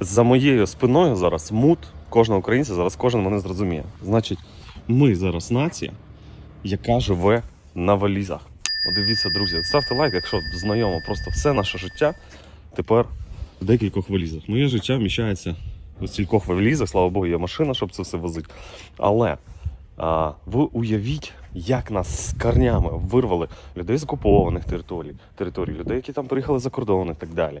за моєю спиною зараз мут кожного українця, зараз кожен мене зрозуміє. Значить, ми зараз нація, яка живе на валізах. Дивіться, друзі, ставте лайк, якщо знайомо, просто все наше життя тепер в декількох валізах. Моє життя вміщається у стількох валізах, слава Богу, є машина, щоб це все возити. Але а, ви уявіть, як нас з корнями вирвали людей з окупованих територій, територій, людей, які там приїхали за кордон і так далі.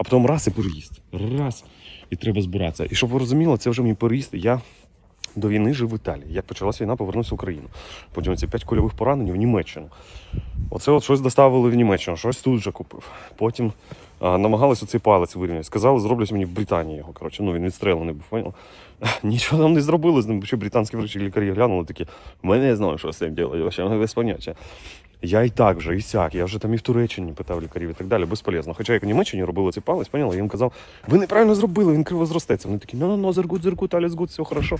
А потім раз і переїзд. Раз. І треба збиратися. І щоб ви розуміли, це вже мій переїзд. Я до війни жив в Італії. Як почалася війна, повернувся в Україну. Потім ці п'ять кульових поранень в Німеччину. Оце от щось доставили в Німеччину, щось тут вже купив. Потім а, намагалися цей палець вирівняти. Сказали, зроблять мені в Британії його. Коротше, ну він відстрілений був, поняв? Нічого там не зробили з ним, що британські врачі лікарі глянули такі. Ми не знаємо, що з цим робити, ще без поняття. Я і так вже, і сяк, я вже там і в Туреччині питав лікарів і так далі, безполезно. Хоча як в Німеччині робили ці палець, поняла, я їм казав, ви неправильно зробили, він криво зростеться. Вони такі, ну ну ну зергут, зергут, аліс гуд, все хорошо.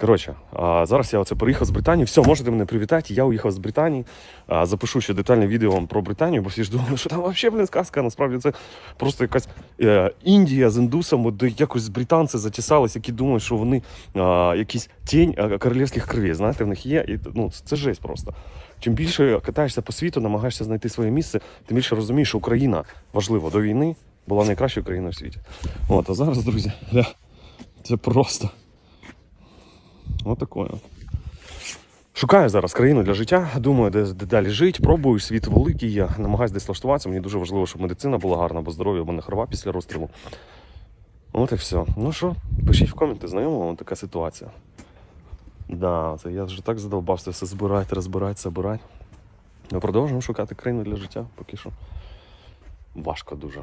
Коротше, зараз я оце приїхав з Британії. Все, можете мене привітати. Я уїхав з Британії. Запишу ще детальне відео вам про Британію, бо всі ж думали, що там взагалі, блін, сказка. Насправді це просто якась е, Індія з індусами, де якось британці затісались, які думають, що вони якісь тінь королівських кровей. Знаєте, в них є. І, ну, це жесть просто. Чим більше катаєшся по світу, намагаєшся знайти своє місце, тим більше розумієш, що Україна важливо до війни була найкращою країною в світі. От, а зараз, друзі, це просто. Отакое. Шукаю зараз країну для життя, думаю, де, де далі жити. Пробую, світ великий, я намагаюся десь влаштуватися. Мені дуже важливо, щоб медицина була гарна, бо здоров'я в мене хрова після розстрілу. От і все. Ну що, пишіть в коменти, знайома вам така ситуація. Да, це я вже так задовбався все збирати, розбирати, собирати. Ми продовжуємо шукати країну для життя, поки що. Важко дуже.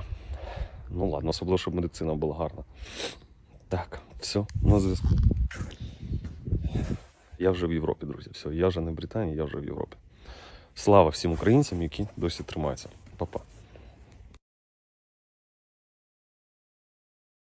Ну ладно, особливо, щоб медицина була гарна. Так, все, на зв'язку. Я вже в Європі, друзі. Все, я вже не в Британії, я вже в Європі. Слава всім українцям, які досі тримаються. Па-па.